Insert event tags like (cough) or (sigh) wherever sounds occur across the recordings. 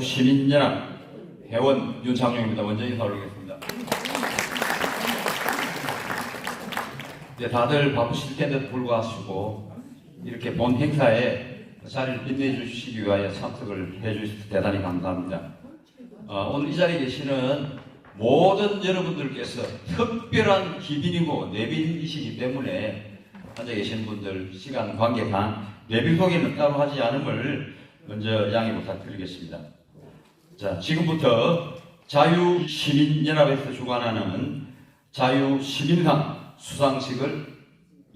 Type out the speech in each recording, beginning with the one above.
시민연합 회원 윤창용입니다. 먼저 인사 올리겠습니다. 이제 다들 바쁘실 텐데도 불구하시고 이렇게 본 행사에 자리를 빛내주시기 위하여 참석을 해주셔서 대단히 감사합니다. 어, 오늘 이 자리에 계시는 모든 여러분들께서 특별한 기빈이고 내빈이시기 때문에 앉아 계신 분들 시간 관계상 내빈 소개는 따로 하지 않음을 먼저 양해 부탁드리겠습니다. 자, 지금부터 자유시민연합에서 주관하는 자유시민상 수상식을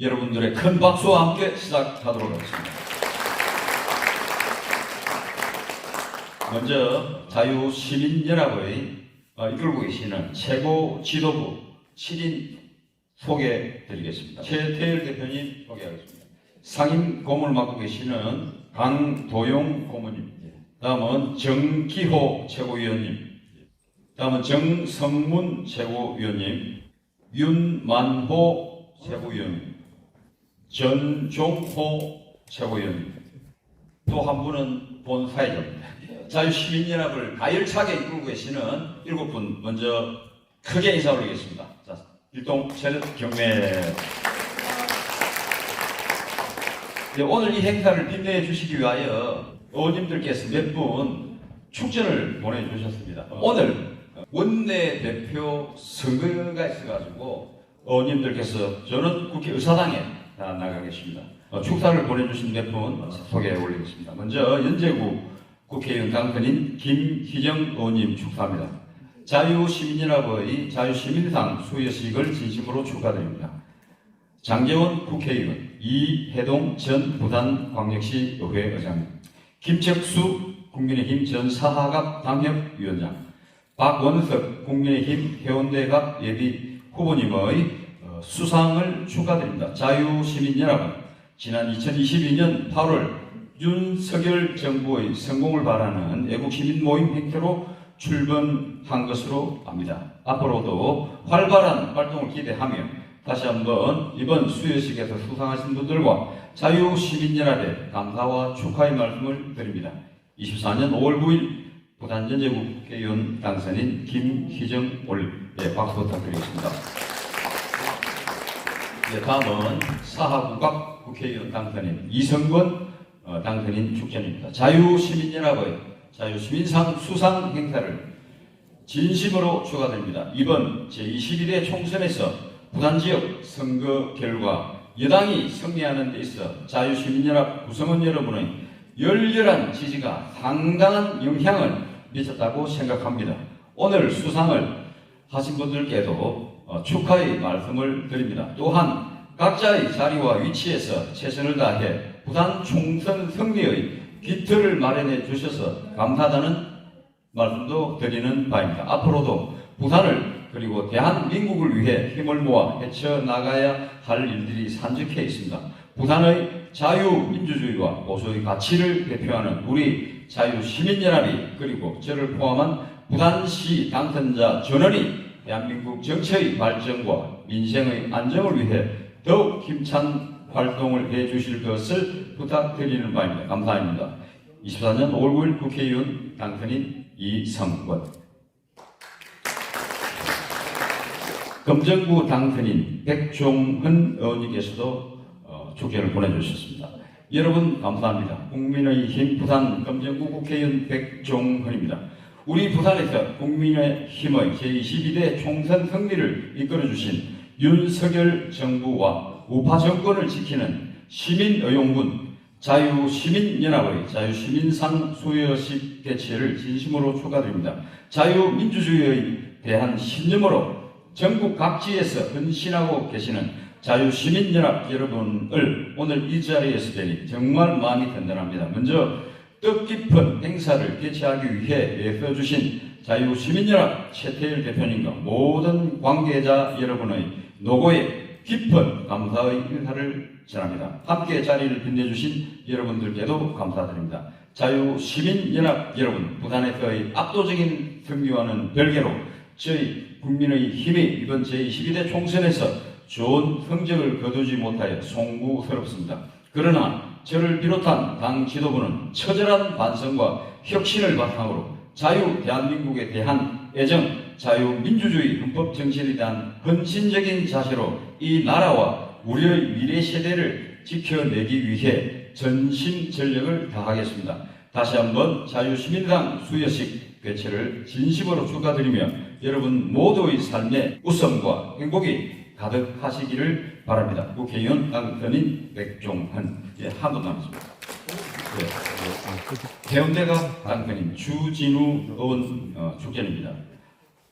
여러분들의 큰 박수와 함께 시작하도록 하겠습니다. 먼저 자유시민연합의 어, 이끌고 계시는 최고 지도부 7인 소개해 드리겠습니다. 최태일 대표님 소개하겠습니다. 상임 고문을 맡고 계시는 강도용 고문님. 다 음은 정기호 최고위원님. 다음은 정성문 최고위원님. 윤만호 최고위원님. 전종호 최고위원님. 또 한 분은 본사회자입니다. 자유시민연합을 가열차게 이끌고 계시는 일곱 분 먼저 크게 인사 올리겠습니다. 자, 일동 최대 경례. 네, 오늘 이 행사를 빛내 주시기 위하여 의원님들께서 몇 분 축전을 보내주셨습니다. 오늘 원내대표 선거가 있어가지고 의원님들께서 저는 국회 의사당에 다 나가겠습니다. 어, 축사를 보내주신 몇 분 소개해 올리겠습니다. 먼저 연제구 국회의원 당선인 김희정 의원님 축사합니다. 자유시민연합의 자유시민상 수여식을 진심으로 축하드립니다. 장재원 국회의원, 이해동 전 부산광역시 의회 의장, 김책수 국민의힘 전 사하갑 당협위원장, 박원석 국민의힘 해운대갑 예비 후보님의 어, 수상을 축하드립니다. 자유시민연합은 지난 2022년 8월 윤석열 정부의 성공을 바라는 애국시민 모임 행태로 출범한 것으로 압니다. 앞으로도 활발한 활동을 기대하며 다시 한번 이번 수여식에서 수상하신 분들과 자유시민연합에 감사와 축하의 말씀을 드립니다. 24년 5월 9일 부산 연제국 국회의원 당선인 김희정 올림 예, 박수 부탁드리겠습니다. 예, 다음은 사하국각 국회의원 당선인 이성권 어, 당선인 축전입니다. 자유시민연합의 자유시민상 수상 행사를 진심으로 축하드립니다. 이번 제21회 총선에서 부산 지역 선거 결과 여당이 승리하는 데 있어 자유시민연합 구성원 여러분의 열렬한 지지가 상당한 영향을 미쳤다고 생각합니다. 오늘 수상을 하신 분들께도 어, 축하의 말씀을 드립니다. 또한 각자의 자리와 위치에서 최선을 다해 부산 총선 승리의 기틀을 마련해 주셔서 감사하다는 말씀도 드리는 바입니다. 앞으로도 부산을 그리고 대한민국을 위해 힘을 모아 헤쳐나가야 할 일들이 산적해 있습니다. 부산의 자유민주주의와 보수의 가치를 대표하는 우리 자유시민연합이 그리고 저를 포함한 부산시 당선자 전원이 대한민국 정치의 발전과 민생의 안정을 위해 더욱 힘찬 활동을 해 주실 것을 부탁드리는 바입니다. 감사합니다. 24년 5월 9일 국회의원 당선인 이성권 검정구 당선인 백종훈 의원님께서도 어, 축제를 보내주셨습니다. 여러분 감사합니다. 국민의힘 부산 검정구 국회의원 백종훈입니다. 우리 부산에서 국민의힘의 제22대 총선 승리를 이끌어주신 윤석열 정부와 우파 정권을 지키는 시민의용군 자유시민연합의 자유시민상 수여식 개최를 진심으로 축하드립니다. 자유민주주의에 대한 신념으로 전국 각지에서 헌신하고 계시는 자유시민연합 여러분을 오늘 이 자리에서 뵈니 정말 마음이 든든합니다. 먼저 뜻깊은 행사를 개최하기 위해 애써주신 자유시민연합 최태일 대표님과 모든 관계자 여러분의 노고에 깊은 감사의 인사를 전합니다. 함께 자리를 빛내주신 여러분들께도 감사드립니다. 자유시민연합 여러분, 부산에서의 압도적인 승리와는 별개로 저희 국민의 힘이 이번 제22대 총선에서 좋은 성적을 거두지 못하여 송구스럽습니다. 그러나 저를 비롯한 당 지도부는 처절한 반성과 혁신을 바탕으로 자유 대한민국에 대한 애정, 자유민주주의 헌법 정신에 대한 헌신적인 자세로 이 나라와 우리의 미래 세대를 지켜내기 위해 전심전력을 다하겠습니다. 다시 한번 자유시민당 수여식 개최를 진심으로 축하드리며 여러분 모두의 삶에 웃음과 행복이 가득하시기를 바랍니다. 국회의원 당선인 백종헌 예, 한분 남았습니다. 예, 해운대가 당선인 주진우 의원 어, 축전입니다.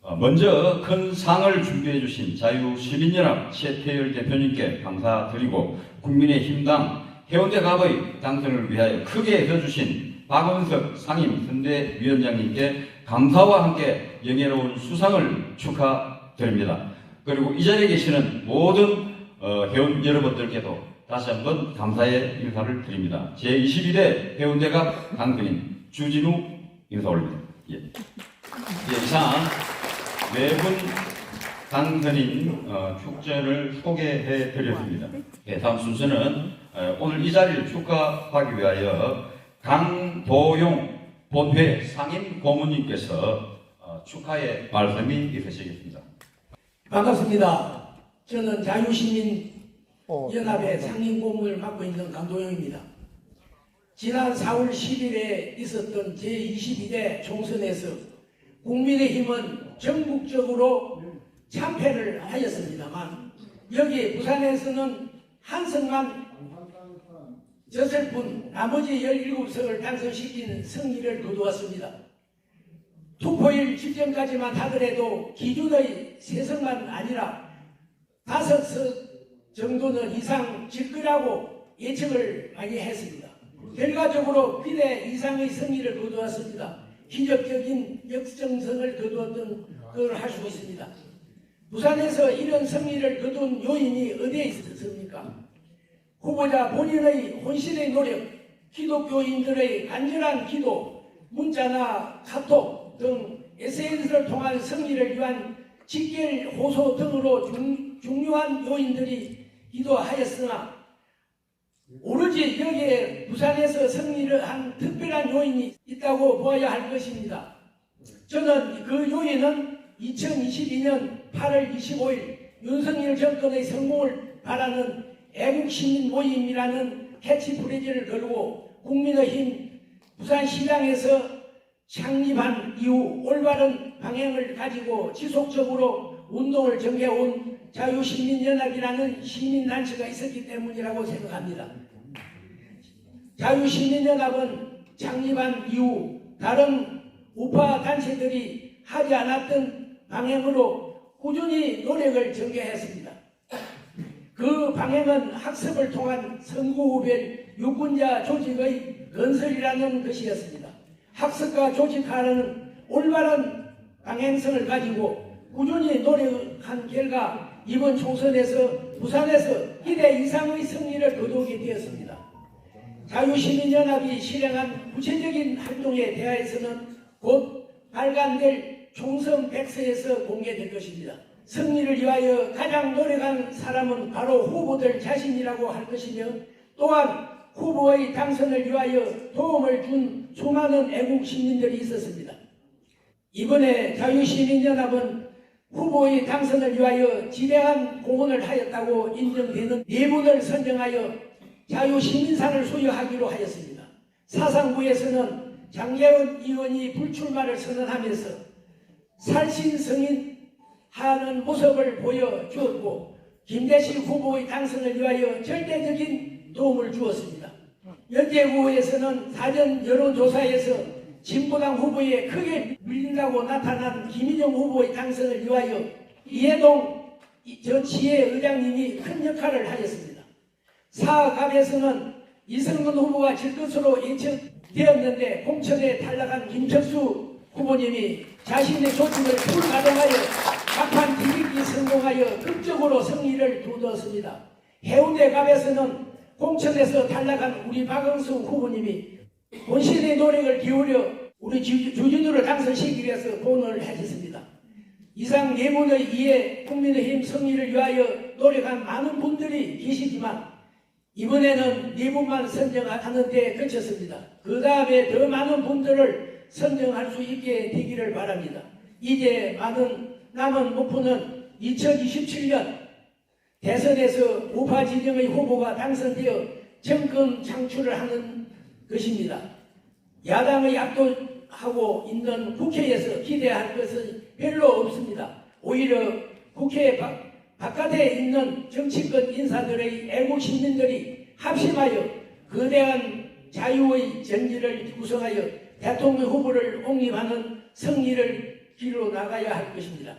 어, 먼저 큰 상을 준비해 주신 자유시민연합 최태열 대표님께 감사드리고 국민의힘당 해운대갑의 당선을 위하여 크게 해주신 박원석 상임 선대위원장님께 감사와 함께 영예로운 수상을 축하드립니다. 그리고 이 자리에 계시는 모든 어, 회원 여러분들께도 다시 한번 감사의 인사를 드립니다. 제22대 해운대갑 당선인 주진우 인사 올립니다. 예. 예, 이상 네분 당선인 어, 축전을 소개해 드렸습니다. 예, 다음 순서는 어, 오늘 이 자리를 축하하기 위하여 강도용 본회 상임 고문님께서 어, 축하의 말씀이 있으시겠습니다. 반갑습니다. 저는 자유시민 어, 연합의 상임 고문을 맡고 있는 강도영입니다. 지난 4월 10일에 있었던 제22대 총선에서 국민의힘은 전국적으로 참패를 하였습니다만 여기 부산에서는 한 석만 졌을 뿐 나머지 17석을 당선시키는 승리를 거두었습니다. 투표일 직전까지만 하더라도 기준의 세석만 아니라 다섯 석 정도는 이상 질 거라고 예측을 많이 했습니다. 결과적으로 비례 이상의 승리를 거두었습니다. 기적적인 역정성을 거두었던 걸 할 수 있습니다. 부산에서 이런 승리를 거둔 요인이 어디에 있었습니까? 후보자 본인의 혼신의 노력, 기독교인들의 간절한 기도, 문자나 카톡 등 SNS를 통한 승리를 위한 직결 호소 등으로 중, 중요한 요인들이 기도하였으나 오로지 여기에 부산에서 승리를 한 특별한 요인이 있다고 보아야 할 것입니다. 저는 그 요인은 2022년 8월 25일 윤석열 정권의 성공을 바라는 애국시민 모임이라는 캐치프레이즈를 걸고 국민의힘 부산시장에서 창립한 이후 올바른 방향을 가지고 지속적으로 운동을 전개해온 자유시민연합이라는 시민단체가 있었기 때문이라고 생각합니다. 자유시민연합은 창립한 이후 다른 우파 단체들이 하지 않았던 방향으로 꾸준히 노력을 전개했습니다. 그 방향은 학습을 통한 선구후별 유권자 조직의 건설이라는 것이었습니다. 학습과 조직하는 올바른 방향성을 가지고 꾸준히 노력한 결과 이번 총선에서 부산에서 1대 이상의 승리를 거두게 되었습니다. 자유시민연합이 실행한 구체적인 활동에 대하여서는 곧 발간될 총선 백서에서 공개될 것입니다. 승리를 위하여 가장 노력한 사람은 바로 후보들 자신이라고 할 것이며 또한 후보의 당선을 위하여 도움을 준 수많은 애국 시민들이 있었습니다. 이번에 자유시민연합은 후보의 당선을 위하여 지대한 공헌을 하였다고 인정되는 네 분을 선정하여 자유시민상을 수여하기로 하였습니다. 사상부에서는 장재원 의원이 불출마를 선언하면서 살신 성인 하는 모습을 보여주었고 김대식 후보의 당선을 위하여 절대적인 도움을 주었습니다. 연제구에서는 사전 여론조사에서 진보당 후보에 크게 밀린다고 나타난 김인영 후보의 당선을 위하여 이해동 전 지혜 의장님이 큰 역할을 하였습니다. 사갑에서는 이승근 후보가 질 것으로 예측되었는데 공천에 탈락한 김철수 후보님이 자신의 조직을 풀가동하여 막판 뒤집기 성공하여 극적으로 승리를 거두었습니다. 해운대 갑에서는 공천에서 탈락한 우리 박영수 후보님이 본신의 노력을 기울여 우리 주- 주진우를 당선시키기 위해서 공헌을 해주셨습니다. 이상 네 분의 이해 국민의힘 승리를 위하여 노력한 많은 분들이 계시지만 이번에는 네 분만 선정하는 데 그쳤습니다. 그 다음에 더 많은 분들을 선정할 수 있게 되기를 바랍니다. 이제 많은 남은 목표는 2027년 대선에서 우파 진영의 후보가 당선되어 정권 창출을 하는 것입니다. 야당의 압도하고 있는 국회에서 기대할 것은 별로 없습니다. 오히려 국회 바, 바깥에 있는 정치권 인사들의 애국 시민들이 합심하여 거대한 자유의 전지를 구성하여 대통령 후보를 옹립하는 승리를 길로 나가야 할 것입니다.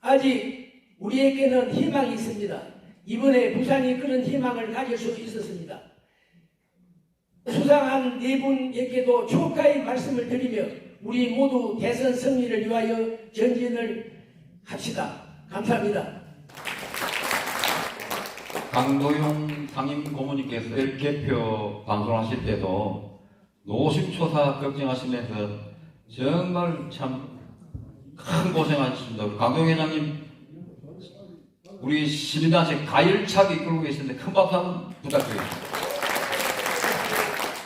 아직 우리에게는 희망이 있습니다. 이번에 부산이 그런 희망을 가질 수 있었습니다. 수상한 네 분에게도 축하의 말씀을 드리며 우리 모두 대선 승리를 위하여 전진을 합시다. 감사합니다. 강도용 상임 고모님께서 개표 방송하실 때도 노심초사 걱정하시면서 정말 참 큰 고생하셨습니다. 강도용 회장님 우리 시민단체 가열차게 이끌고 계시는데 큰 박수 한번 부탁드리겠습니다.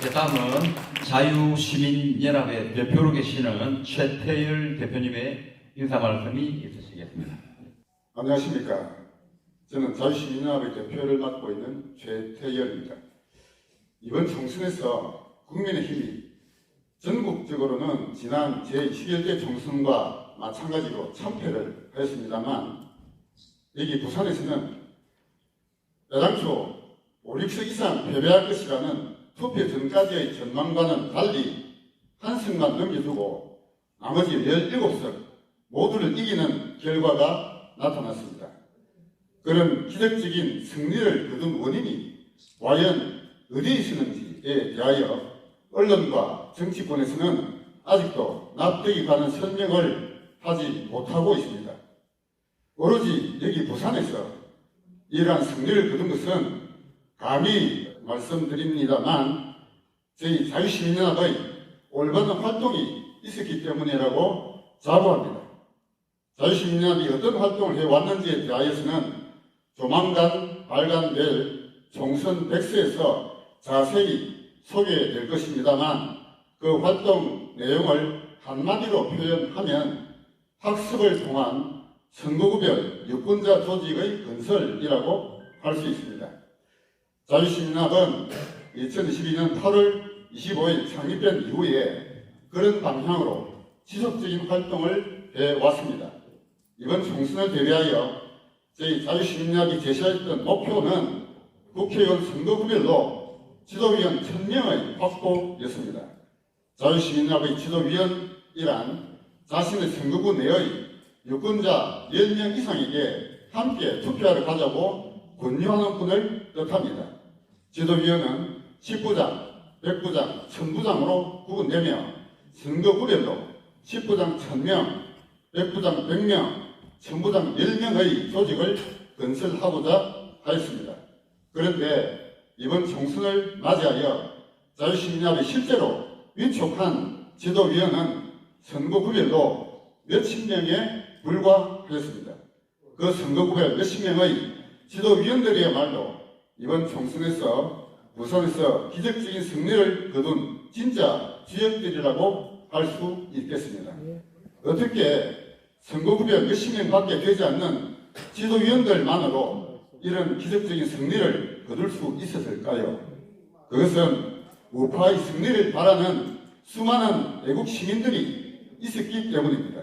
네, 다음은 자유시민연합의 대표로 계시는 최태열 대표님의 인사 말씀이 있으시겠습니다. 안녕하십니까. 저는 자유시민연합의 대표를 맡고 있는 최태열입니다. 이번 총선에서 국민의힘이 전국적으로는 지난 제21대 총선과 마찬가지로 참패를 하였습니다만 여기 부산에서는 애당초 5, 6석 이상 패배할 것이라는 투표 전까지의 전망과는 달리 한 승만 넘겨주고 나머지 17석 모두를 이기는 결과가 나타났습니다. 그런 기적적인 승리를 거둔 원인이 과연 어디에 있었는지에 대하여 언론과 정치권에서는 아직도 납득이 가는 설명을 하지 못하고 있습니다. 오로지 여기 부산에서 이러한 승리를 거둔 것은 감히 말씀드립니다만 저희 자유시민연합의 올바른 활동이 있었기 때문이라고 자부합니다. 자유시민연합이 어떤 활동을 해왔는지에 대하여서는 조만간 발간될 총선 백서에서 자세히 소개될 것입니다만 그 활동 내용을 한마디로 표현하면 학습을 통한 선거구별 유권자 조직의 건설이라고 할 수 있습니다. 자유시민연합은 2022년 8월 25일 창립된 이후에 그런 방향으로 지속적인 활동을 해왔습니다. 이번 총선을 대비하여 저희 자유시민연합이 제시했던 목표는 국회의원 선거구별로 지도위원 1000명의 확보였습니다. 자유시민연합의 지도위원이란 자신의 선거구 내의 유권자 10명 이상에게 함께 투표하러 가자고 권유하는 분을 뜻합니다. 지도위원은 10부장, 100부장, 1000부장으로 구분되며 선거구별로 10부장 1000명, 100부장 100명, 1000부장 10명의 조직을 건설하고자 하였습니다. 그런데 이번 총선을 맞이하여 자유시민연합이 실제로 위촉한 지도위원은 선거구별로 몇십 명에 불과하였습니다. 그 선거구별 몇십 명의 지도위원들이야말로 이번 총선에서 부산에서 기적적인 승리를 거둔 진짜 주역들이라고 할 수 있겠습니다. 어떻게 선거구별 몇십 명밖에 되지 않는 지도위원들만으로 이런 기적적인 승리를 거둘 수 있었을까요? 그것은 우파의 승리를 바라는 수많은 애국 시민들이 있었기 때문입니다.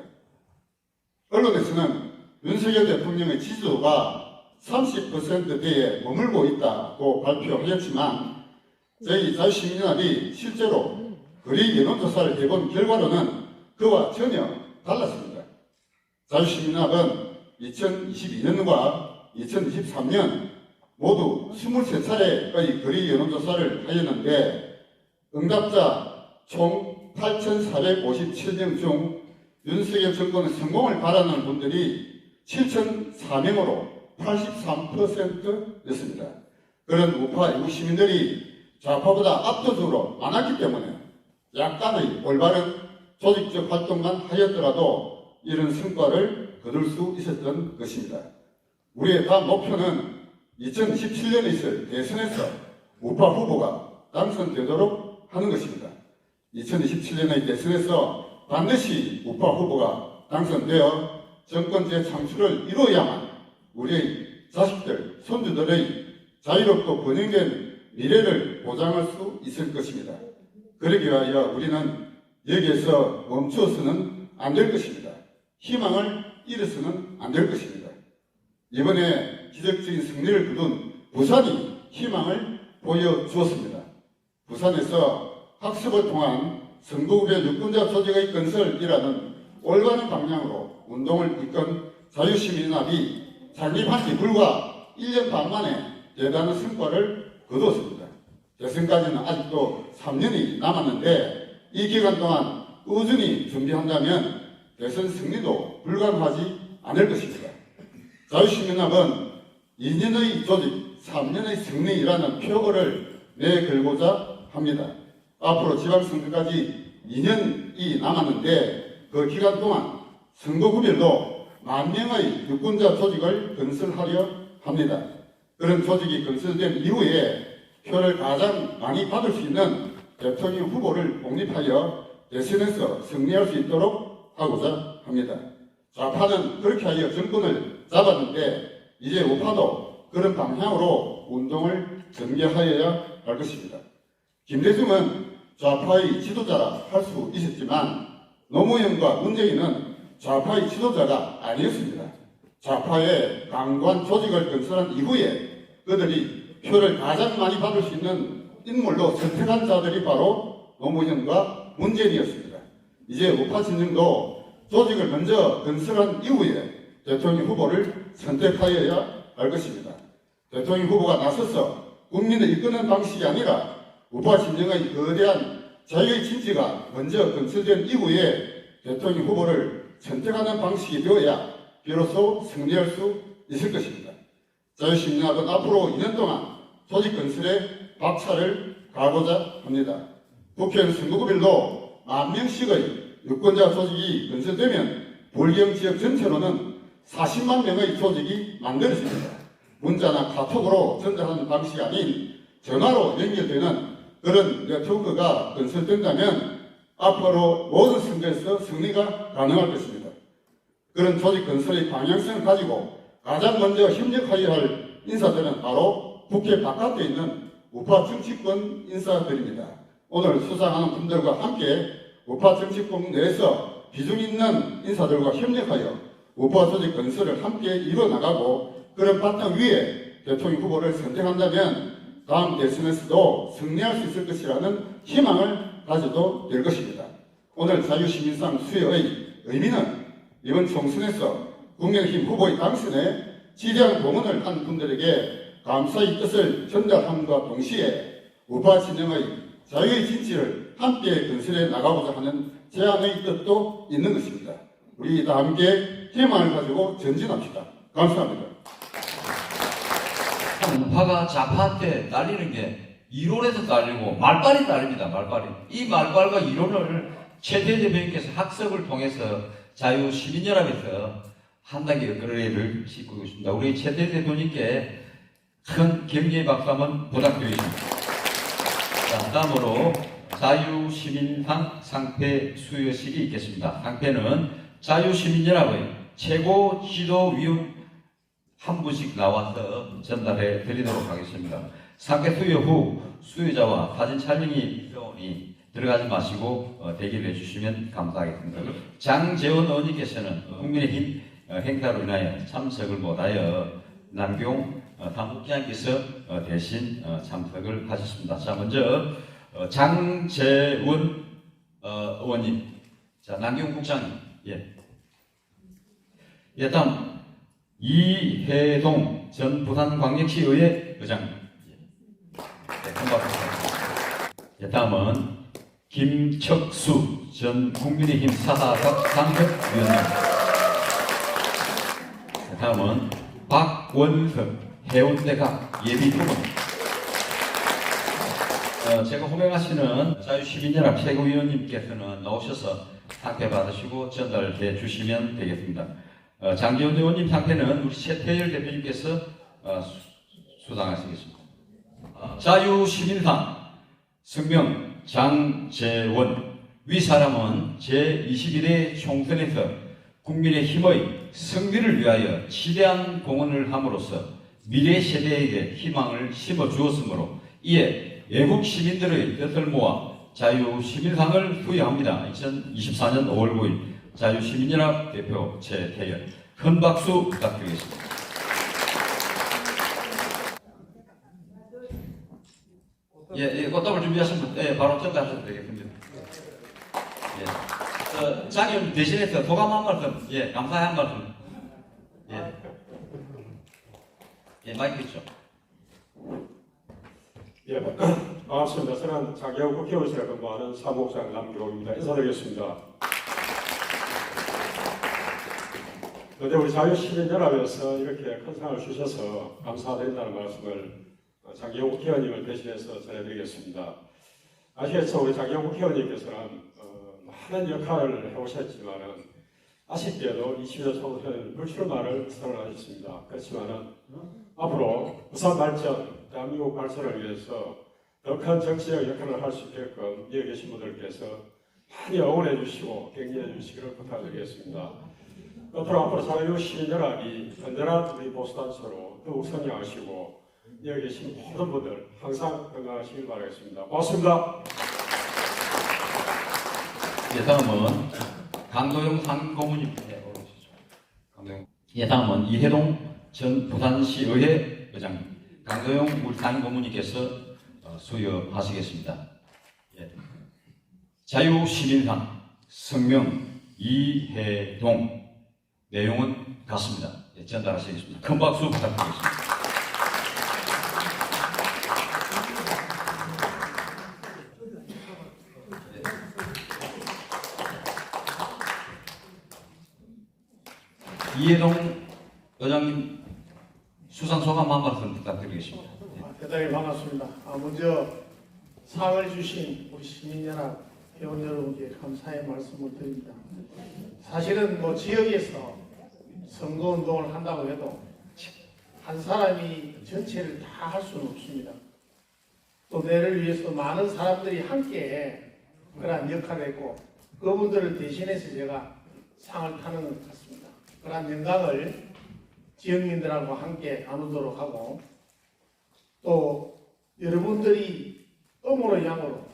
언론에서는 윤석열 대통령의 지지도가 30%대에 머물고 있다고 발표하였지만 저희 자유시민연합이 실제로 거리 여론조사를 해본 결과로는 그와 전혀 달랐습니다. 자유시민연합은 2022년과 2023년 모두 23차례의 거리 여론조사를 하였는데 응답자 총 8,457명 중 윤석열 정권의 성공을 바라는 분들이 7,004명으로 83%였습니다. 그런 우파 애국 시민들이 좌파보다 압도적으로 많았기 때문에 약간의 올바른 조직적 활동만 하였더라도 이런 성과를 거둘 수 있었던 것입니다. 우리의 다음 목표는 2017년에 있을 대선에서 우파 후보가 당선되도록 하는 것입니다. 2027년의 대선에서 반드시 우파 후보가 당선되어 정권 재창출을 이루어야만 우리의 자식들, 손주들의 자유롭고 번영된 미래를 보장할 수 있을 것입니다. 그러기 위하여 우리는 여기에서 멈추어서는 안 될 것입니다. 희망을 잃어서는 안 될 것입니다. 이번에 기적적인 승리를 거둔 부산이 희망을 보여주었습니다. 부산에서 학습을 통한 선거구의 유권자 조직의 건설이라는 올바른 방향으로 운동을 이끈 자유시민연합이 창립한 지 불과 1년 반 만에 대단한 성과를 거두었습니다. 대선까지는 아직도 3년이 남았는데 이 기간 동안 꾸준히 준비한다면 대선 승리도 불가능하지 않을 것입니다. 자유시민연합은 2년의 조직, 3년의 승리라는 표어를 내걸고자 합니다. 앞으로 지방선거까지 2년이 남았는데 그 기간 동안 선거구별로 만 명의 유권자 조직을 건설하려 합니다. 그런 조직이 건설된 이후에 표를 가장 많이 받을 수 있는 대통령 후보를 공립하여 대선에서 승리할 수 있도록 하고자 합니다. 좌파는 그렇게 하여 정권을 잡았는데 이제 우파도 그런 방향으로 운동을 전개하여야 할 것입니다. 김대중은 좌파의 지도자라 할 수 있었지만 노무현과 문재인은 좌파의 지도자가 아니었습니다. 좌파의 강관 조직을 건설한 이후에 그들이 표를 가장 많이 받을 수 있는 인물로 선택한 자들이 바로 노무현과 문재인이었습니다. 이제 우파 진영도 조직을 먼저 건설한 이후에 대통령 후보를 선택하여야 할 것입니다. 대통령 후보가 나서서 국민을 이끄는 방식이 아니라 우파 진영의 거대한 자유의 진지가 먼저 건설된 이후에 대통령 후보를 선택하는 방식이 되어야 비로소 승리할 수 있을 것입니다. 자유시민연합은 앞으로 2년 동안 조직 건설에 박차를 가고자 합니다. 국회의원 선거구별로 만 명씩의 유권자 조직이 건설되면 불경 지역 전체로는 40만 명의 조직이 만들어집니다. 문자나 카톡으로 전달하는 방식이 아닌 전화로 연결되는 그런 네트워크가 건설된다면 앞으로 모든 선거에서 승리가 가능할 것입니다. 그런 조직 건설의 방향성을 가지고 가장 먼저 협력하여야 할 인사들은 바로 국회 바깥에 있는 우파 정치권 인사들입니다. 오늘 수상하는 분들과 함께 우파 정치권 내에서 비중 있는 인사들과 협력하여 우파 조직 건설을 함께 이뤄 나가고 그런 바탕 위에 대통령 후보를 선택한다면 다음 대선에서도 승리할 수 있을 것이라는 희망을 가져도 될 것입니다. 오늘 자유시민상 수여의 의미는 이번 총선에서 국민의힘 후보의 당선에 지대한 공헌을 한 분들에게 감사의 뜻을 전달함과 동시에 우파 진영의 자유의 진치를 함께 건설해 나가고자 하는 제안의 뜻도 있는 것입니다. 우리 다 함께 희망을 가지고 전진합시다. 감사합니다. 우파가 좌파한테 날리는 게 이론에서 날리고 말빨이 날립니다. 말빨이. 이 말빨과 이론을 최대 대표님께서 학습을 통해서 자유시민연합에서 한 단계 거래를 싣고 있습니다. 우리 최대 대표님께 큰 경례의 박수 한번 부탁드리겠습니다. 자, 다음으로 자유시민상 상패 수여식이 있겠습니다. 상패는 자유시민연합의 최고 지도위원 한 분씩 나와서 전달해 드리도록 하겠습니다. 상패 수여 후 수여자와 사진 촬영이 필요하니 들어가지 마시고 어, 대기를 해주시면 감사하겠습니다. 장재원 의원님께서는 국민의힘 어, 행사로 인하여 참석을 못하여 남경 어, 당국장께서 어, 대신 어, 참석을 하셨습니다. 자 먼저 어, 장재원 어, 의원님, 자 남경 국장님, 예, 예 다음 이해동 전 부산광역시의회 의장님, 예, 네, 부탁드립니다. 예, 다음은 김척수 전 국민의힘 사사각 상협위원님. 자, 다음은 박원석 해운대각 예비부문. 어, 제가 호명하시는 자유시민연합 최고위원님께서는 나오셔서 상패 받으시고 전달해 주시면 되겠습니다. 어, 장재훈 의원님 상패는 우리 최태열 대표님께서 어, 수- 수상하시겠습니다. 어, 자유시민상 성명 장재원 위 사람은 제21회 총선에서 국민의 힘의 승리를 위하여 지대한 공헌을 함으로써 미래 세대에게 희망을 심어 주었으므로 이에 외국 시민들의 뜻을 모아 자유시민상을 수여합니다. 2024년 5월 9일 자유시민연합 대표 최태열 큰 박수 부탁드리겠습니다. 예, 예, 꽃다발 준비하신 분, 예, 바로 전달하셔도 되겠습니다. 예. 저, 장님 대신해서 소감 한 말씀, 예, 감사의 한 말씀. 예. 예, 마이크 있죠. 예, 반갑습니다. 저는 장애우 국회의원실에 근무하는 사무국장 남기호입니다. 인사드리겠습니다. 어제 우리 자유시민연합에서 이렇게 큰 상을 주셔서 감사드린다는 말씀을 장기호 국회의원님을 대신해서 전해드리겠습니다. 아시겠죠? 우리 장기호 국회의원님께서는 어, 많은 역할을 해오셨지만은 아쉽게도 21대 총선 불출마를 선언하셨습니다. 그렇지만은 앞으로 부산 발전, 대한민국 발전을 위해서 더 큰 정치적 역할을 할 수 있게끔 여기 계신 분들께서 많이 응원해 주시고 격려해 주시기를 부탁드리겠습니다. 끝으로 앞으로 자유시민연합이 든든한 우리 보수단체로 더욱 성장하시고 여기 계신 모든 분들 항상 건강하시길 바라겠습니다. 고맙습니다. 예, 다음은 강도영 상고문님. 예, 다음은 이해동 전 부산시의회 의장님. 강도영 우리 상고문님께서 어, 수여하시겠습니다. 예. 자유시민상 성명 이해동 내용은 같습니다. 예, 전달하시겠습니다. 큰 박수 부탁드리겠습니다. 이해동 의장님 수상 소감 한 말씀 부탁드리겠습니다. 예. 아, 대단히 반갑습니다. 아, 먼저 상을 주신 우리 시민연합 회원 여러분께 감사의 말씀을 드립니다. 사실은 뭐 지역에서 선거운동을 한다고 해도 한 사람이 전체를 다 할 수는 없습니다. 또 내를 위해서 많은 사람들이 함께 그러한 역할을 했고 그분들을 대신해서 제가 상을 타는 것 같습니다. 그러한 영광을 지역민들하고 함께 나누도록 하고 또 여러분들이 음으로 양으로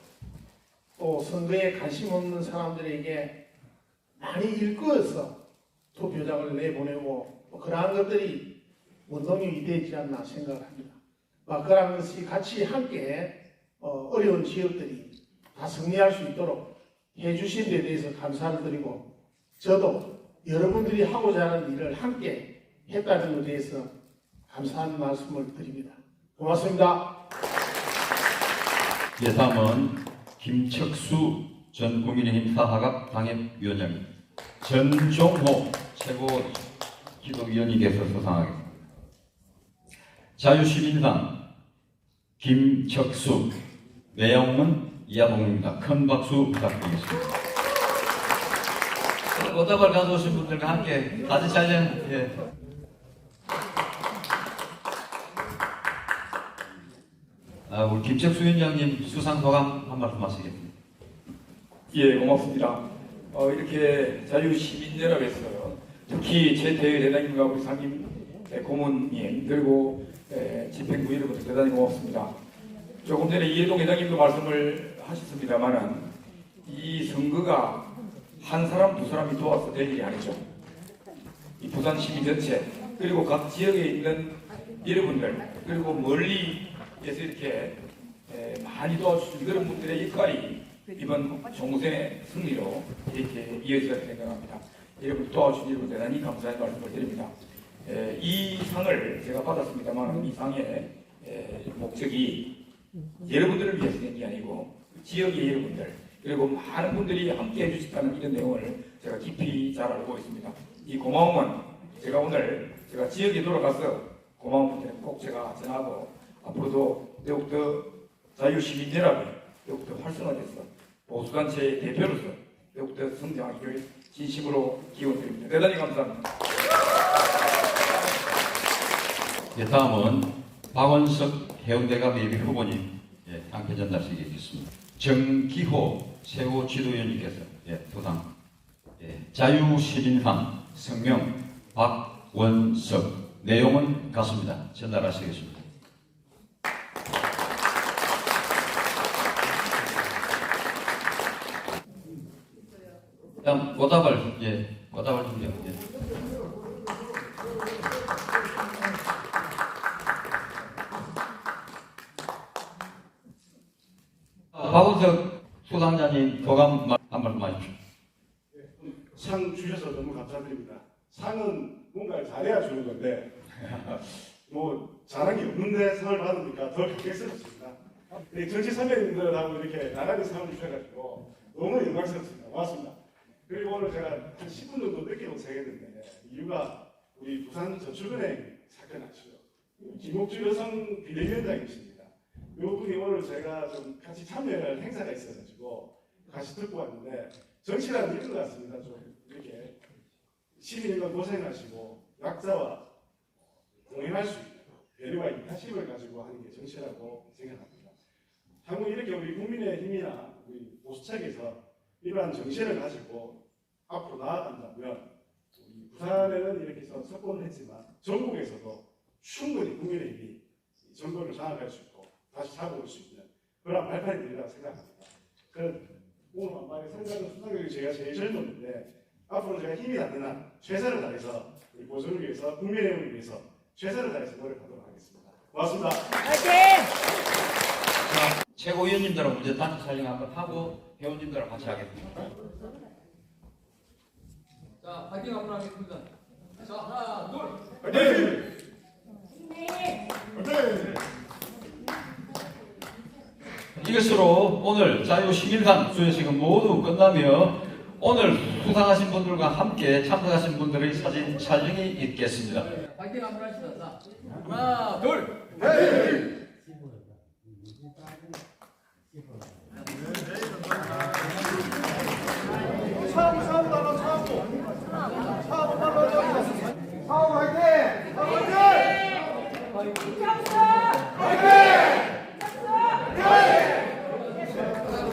또 선거에 관심 없는 사람들에게 많이 일구어서 투표장을 내보내고 또 그러한 것들이 원동력이 되지 않나 생각을 합니다. 막 그러한 것이 같이 함께 어, 어려운 지역들이 다 승리할 수 있도록 해주신 데 대해서 감사를 드리고 저도 여러분들이 하고자 하는 일을 함께 했다는 것에 대해서 감사한 말씀을 드립니다. 고맙습니다. 예, 다음은 김척수 전 국민의힘 사하갑 당협위원장님, 전종호 최고 기도위원님께서 수상하겠습니다. 자유시민당 김척수 내용은 이하동입니다. 큰 박수 부탁드리겠습니다. 꽃다발 가져오신 분들과 함께 아주 잘된 예. 아, 우리 김척수 위원장님 수상 소감 한 말씀 하시겠습니다. 예, 고맙습니다. 어, 이렇게 자유시민연합에서 특히 최태일 대장님과 우리 상임 에, 고문님 그리고 에, 집행부 여러분들 대단히 고맙습니다. 조금 전에 이해동 회장님도 말씀을 하셨습니다만은 이 선거가 한 사람 두 사람이 도와서 될 일이 아니죠. 이 부산 시민 전체 그리고 각 지역에 있는 여러분들 그리고 멀리에서 이렇게 에, 많이 도와주신 그런 분들의 역할이 이번 총선의 승리로 이렇게 이어지리라 생각합니다. 여러분 도와주신 여러분 대단히 감사의 말씀을 드립니다. 에, 이 상을 제가 받았습니다만 이 상의 에, 목적이 여러분들을 위해서 된게 아니고 지역의 여러분들 그리고 많은 분들이 함께 해주셨다는 이런 내용을 제가 깊이 잘 알고 있습니다. 이 고마움은 제가 오늘 제가 지역에 돌아가서 분들은 꼭 제가 전하고 앞으로도 더욱더 자유시민연합이 더욱더 활성화돼서 보수단체의 대표로서 더욱더 성장하기를 진심으로 기원드립니다. 대단히 감사합니다. 예, 다음은 박원석 해운대갑 예비 후보님 예, 당표 전달식에 있겠습니다. 정기호 세호 지도위원님께서 예, 도당 예, 자유시민상 성명 박원석 내용은 같습니다. 전달하시겠습니다. 다음 꽃다발 예 꽃다발 준비요. 예. 아, 박원석 수상자님 소감 말- 한 말씀 하십시오. 상 주셔서 너무 감사드립니다. 상은 뭔가 잘해야 주는 건데 (laughs) 뭐 잘한 게 없는데 상을 받으니까 더 감격스럽습니다. 이 정치 선배님들하고 이렇게 나란히 상을 주셔가지고 너무 영광스럽습니다. 고맙습니다. 그리고 오늘 제가 한 10분 정도 늦게 도착했는데 이유가 우리 부산 저축은행 사건 아시죠? 김옥주 여성 비대위원장이십니다. 요 분이 오늘 제가 좀 같이 참여할 행사가 있어가지고 같이 듣고 왔는데 정치라는 게 이런 것 같습니다. 좀 이렇게 시민들과 고생하시고 약자와 동행할 수 있는 배려와 이타심을 가지고 하는 게 정치라고 생각합니다. 한국 이렇게 우리 국민의 힘이나 우리 보수책에서 이러한 정신을 가지고 앞으로 나아간다면 우리 부산에는 이렇게 해서 석권을 했지만 전국에서도 충분히 국민의힘이 이 정권을 장악할 수 있고 다시 잡아올 수 있는 그런 발판이 되리라고 생각합니다. 그 오늘 만만에 생각은 수상력이 제가 제일 젊었는데 앞으로 제가 힘이 닿는 한 최선을 다해서 우리 보수를 위해서 국민의힘을 위해서 최선을 다해서 노력하도록 하겠습니다. 고맙습니다. 최고위원님들하고 먼저 단체 촬영 한번 하고 회원님들하고 같이 하겠습니다. 자, 파이팅 한번 하겠습니다. 자, 하나, 둘. 화이팅! 이것으로 오늘 자유시민상 수여식은 모두 끝나며 오늘 수상하신 분들과 함께 참석하신 분들의 사진 촬영이 있겠습니다. 파이팅 한번 합시다. 자, 하나, 둘. 화이팅! 화이팅! 네. 화이팅! 네.